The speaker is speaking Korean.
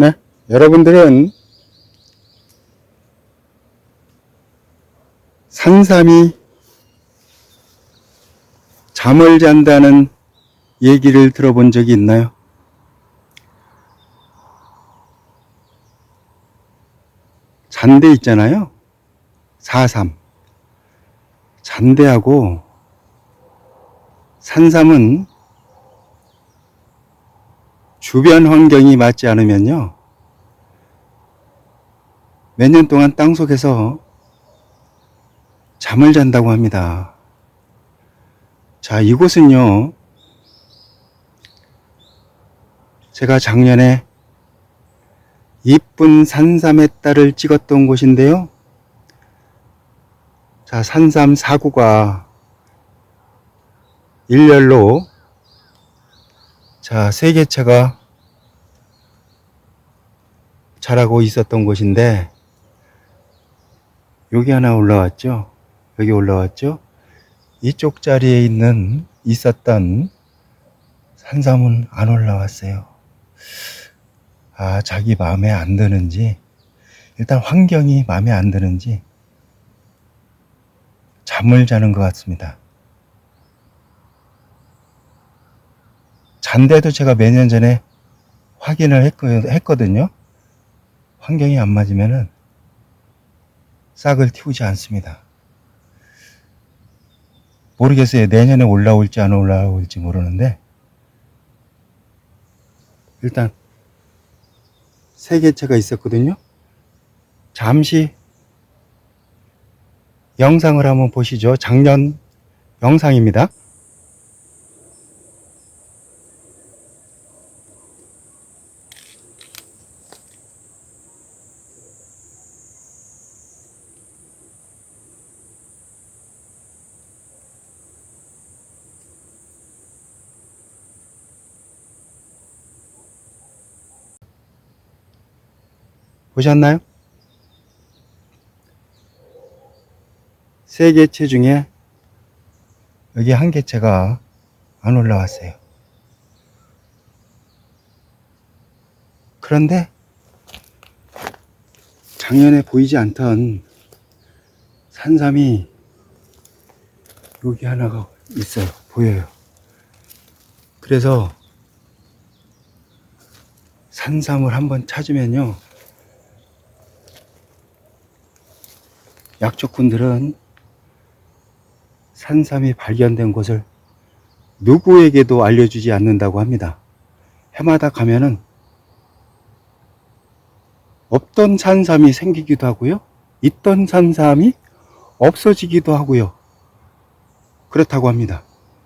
네, 여러분들은 산삼이 잠을 잔다는 얘기를 들어본 적이 있나요? 잔대 있잖아요. 4.3. 잔대하고 산삼은 주변 환경이 맞지 않으면요. 몇 년 동안 땅 속에서 잠을 잔다고 합니다. 자, 이곳은요. 제가 작년에 이쁜 산삼의 딸을 찍었던 곳인데요. 자, 산삼 사구가 일렬로 자, 세 개차가 자라고 있었던 곳인데 여기 하나 올라왔죠. 여기 올라왔죠. 이쪽 자리에 있는 있었던 산삼은 안 올라왔어요. 아, 자기 마음에 안 드는지 일단 환경이 마음에 안 드는지 잠을 자는 것 같습니다. 잔데도 제가 몇 년 전에 확인을 했거- 했거든요. 환경이 안 맞으면은 싹을 틔우지 않습니다. 모르겠어요. 내년에 올라올지 안 올라올지 모르는데 일단 세 개체가 있었거든요. 잠시 영상을 한번 보시죠. 작년 영상입니다. 보셨나요? 세 개체 중에 여기 한 개체가 안 올라왔어요. 그런데 작년에 보이지 않던 산삼이 여기 하나가 있어요. 보여요. 그래서 산삼을 한번 찾으면요. 약초꾼들은 산삼이 발견된 곳을 누구에게도 알려주지 않는다고 합니다. 해마다 가면은 없던 산삼이 생기기도 하고요. 있던 산삼이 없어지기도 하고요. 그렇다고 합니다.